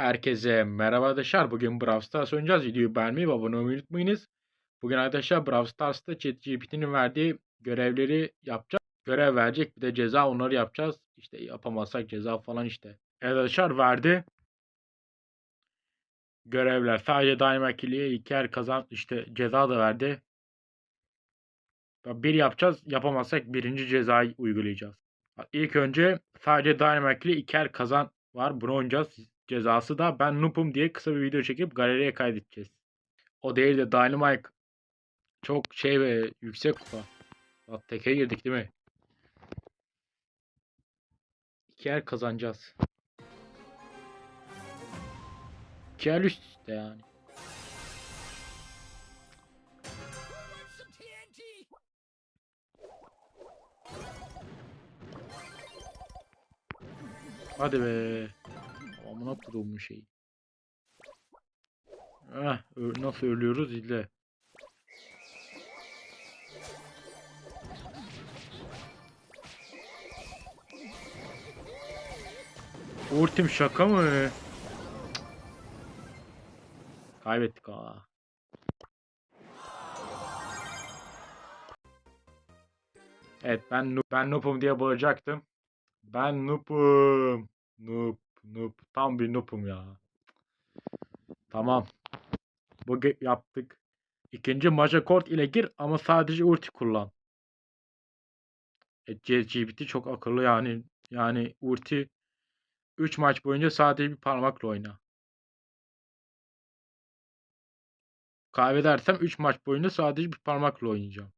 Herkese merhaba arkadaşlar. Bugün Brawl Stars oynayacağız. Videoyu beğenmeyi ve abone olmayı unutmayınız. Bugün arkadaşlar Brawl Stars'ta ChatGPT'nin verdiği görevleri yapacağız. Görev verecek bir de ceza onları yapacağız. İşte yapamazsak ceza falan işte. Evet arkadaşlar verdi. Görevler sadece Dynamite ile iki yer kazan işte ceza da verdi. Bir yapacağız. Yapamazsak birinci cezayı uygulayacağız. İlk önce sadece Dynamite ile iki yer kazan var. Bunu oynayacağız. Cezası da ben noob'um diye kısa bir video çekip galeriye kaydedeceğiz. O değil de Dynamite çok şey ve yüksek kupa. Bak teke girdik değil mi? İki yer kazanacağız. İki yer üst üste yani. Hadi be. Amına koduğumun şeyi. Heh, nasıl ölüyoruz izle. Ultim şaka mı? Kaybettik aa. Evet ben noob, ben noob'um diye bağıracaktım. Ben noob'um. Noob, noob. Tam bir noob'um ya. Tamam. Bu yaptık. İkinci maça kort ile gir ama sadece ulti kullan. E, ChatGPT çok akıllı yani. Yani ulti 3 maç boyunca sadece bir parmakla oyna. Kaybedersem 3 maç boyunca sadece bir parmakla oynayacağım.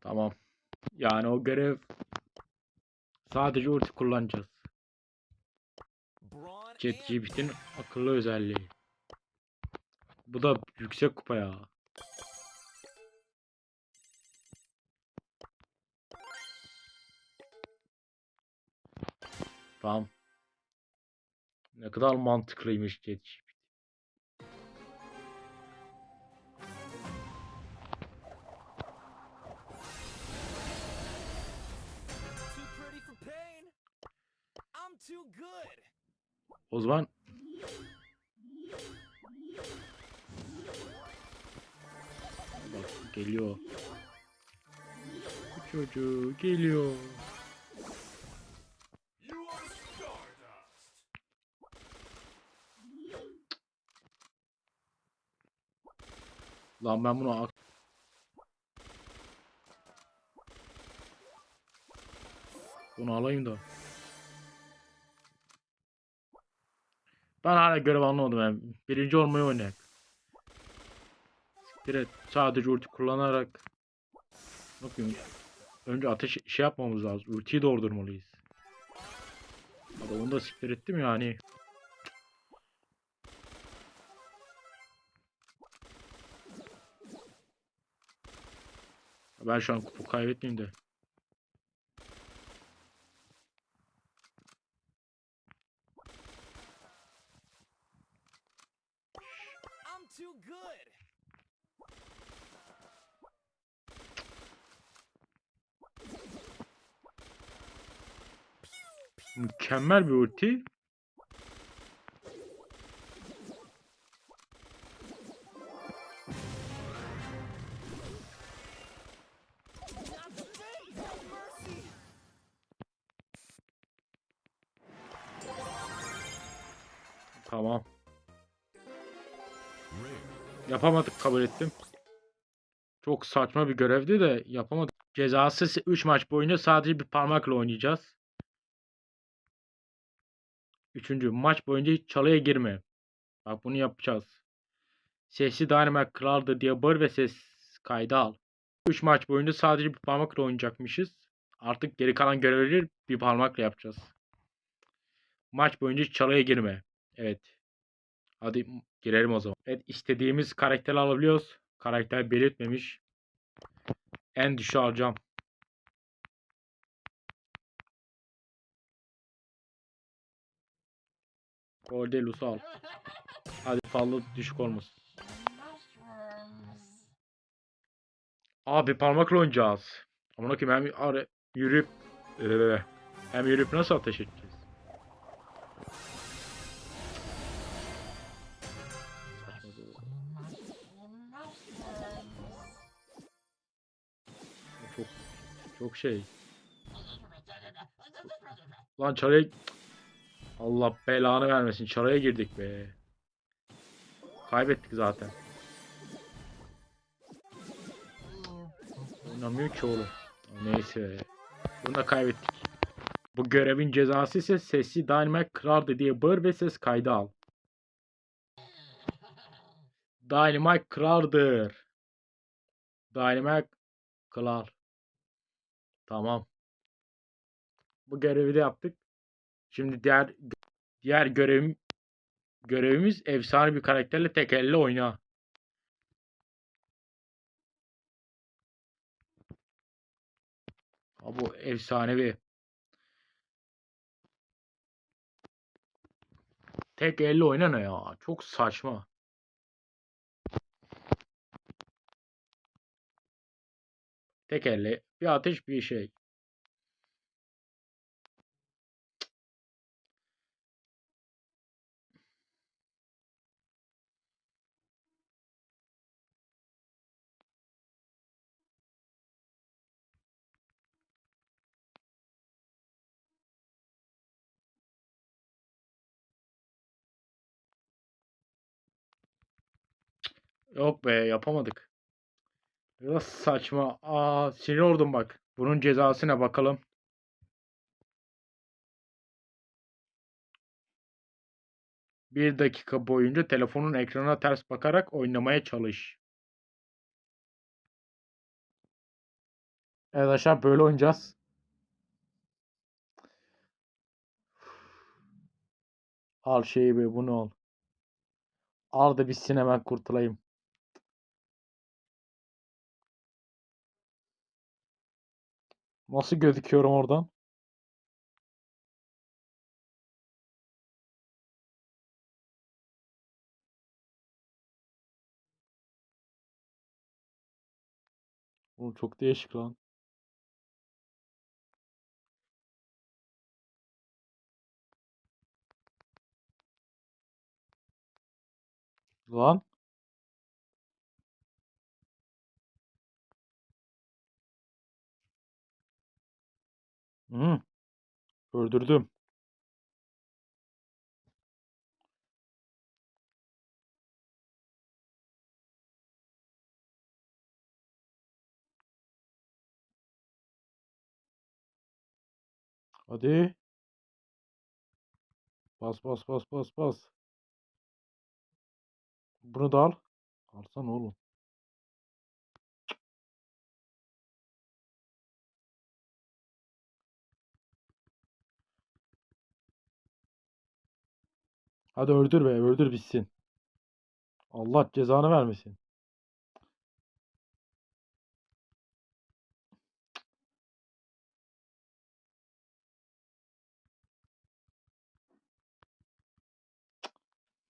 Tamam. Yani o görev sadece ulti kullanacağız. ChatGPT'nin akıllı özelliği. Bu da yüksek kupa ya. Tamam. Ne kadar mantıklıymış ChatGPT. O zaman Bak geliyor. Bu çocuğu geliyor. Lan ben bunu Bunu alayım da. Ben hala görev anlamadım yani. Birinci olmayı oynayak. Et. Sadece ulti kullanarak. Bakıyorum. Önce ateş şey yapmamız lazım. Ultiyi doldurmalıyız. Hadi onu da siktir ettim yani. Ben şu an kupu kaybetmeyeyim de. Too good. Mükemmel bir ulti. Yapamadık kabul ettim. Çok saçma bir görevdi de yapamadık. Cezası 3 maç boyunca sadece bir parmakla oynayacağız. Üçüncü maç boyunca hiç çalıya girme. Bak bunu yapacağız. Sesli Dynamite kraldı diye bağır ve ses kaydı al. 3 maç boyunca sadece bir parmakla oynayacakmışız. Artık geri kalan görevleri bir parmakla yapacağız. Maç boyunca çalıya girme. Evet. Hadi girelim o zaman. Evet istediğimiz karakteri alabiliyoruz. Karakter belirtmemiş. En düşüğü alacağım. Cordelus'u al. Hadi fazla düşük olmasın. Abi parmakla oynayacağız. Ama ki hem yürüyüp Ee, hem yürüyüp nasıl ateş edeceğiz? Çok şey. Lan çaraya... Allah belanı vermesin. Çaraya girdik be. Kaybettik zaten. Oynamıyor ki oğlum. Neyse. Bunu da kaybettik. Bu görevin cezası ise sesi Dynamite kırardı diye bağır ve ses kaydı al. Dynamite kırardır. Dynamite kırar. Tamam. Bu görevi de yaptık. Şimdi diğer diğer görevim görevimiz efsane bir karakterle tek elle oyna. Ha bu efsanevi. Tek elle oyna ne ya? Çok saçma. Tek elle bir ateş bir şey. Yok be yapamadık. Biraz saçma. Aa sinir oldum bak. Bunun cezasına bakalım. Bir dakika boyunca telefonun ekranına ters bakarak oynamaya çalış. Evet arkadaşlar böyle oynayacağız. Al şeyi be bunu al. Al da bitsin hemen kurtulayım. Nasıl gözüküyorum oradan? Oğlum çok değişik lan. Lan. Hı. Öldürdüm. Hadi. Bas bas bas bas bas. Bunu da al. Alsana oğlum. Hadi öldür be, öldür bitsin. Allah cezanı vermesin.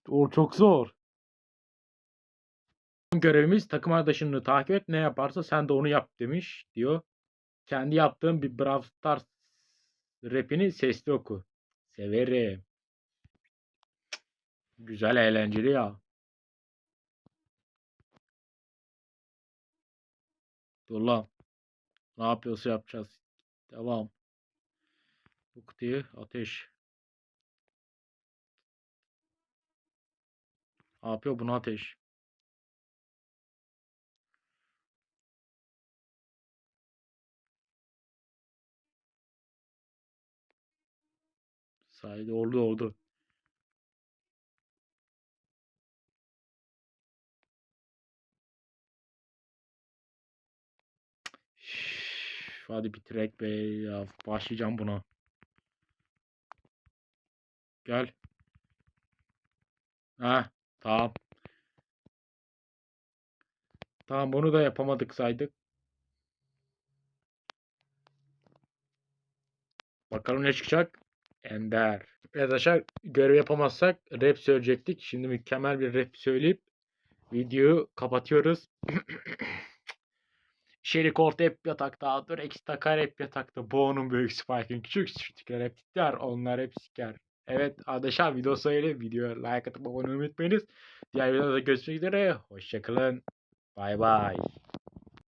O çok zor. Görevimiz takım arkadaşını takip et ne yaparsa sen de onu yap demiş diyor. Kendi yaptığım bir Brawl Stars rapini sesli oku. Severim. Güzel eğlenceli ya. Dur lan. Ne yapıyorsa yapacağız. Devam. Bu kutuyu ateş. Ne yapıyor bunu ateş. Sayede oldu oldu. Üf, Hadi bitirek be ya. Başlayacağım buna. Gel. Ha, tamam. Tamam bunu da yapamadık saydık. Bakalım ne çıkacak? Ender. Evet arkadaşlar görev yapamazsak rap söyleyecektik. Şimdi mükemmel bir rap söyleyip videoyu kapatıyoruz. Şerik orta hep yatakta. Dur eksi takar hep yatakta. Boğunun büyük Spike'ın küçük küçükler hep titrer. Onlar hep siker. Evet arkadaşlar video söyle. Videoya like atıp abone olmayı unutmayınız. Diğer videoda görüşmek üzere. Hoşçakalın. Bay bay.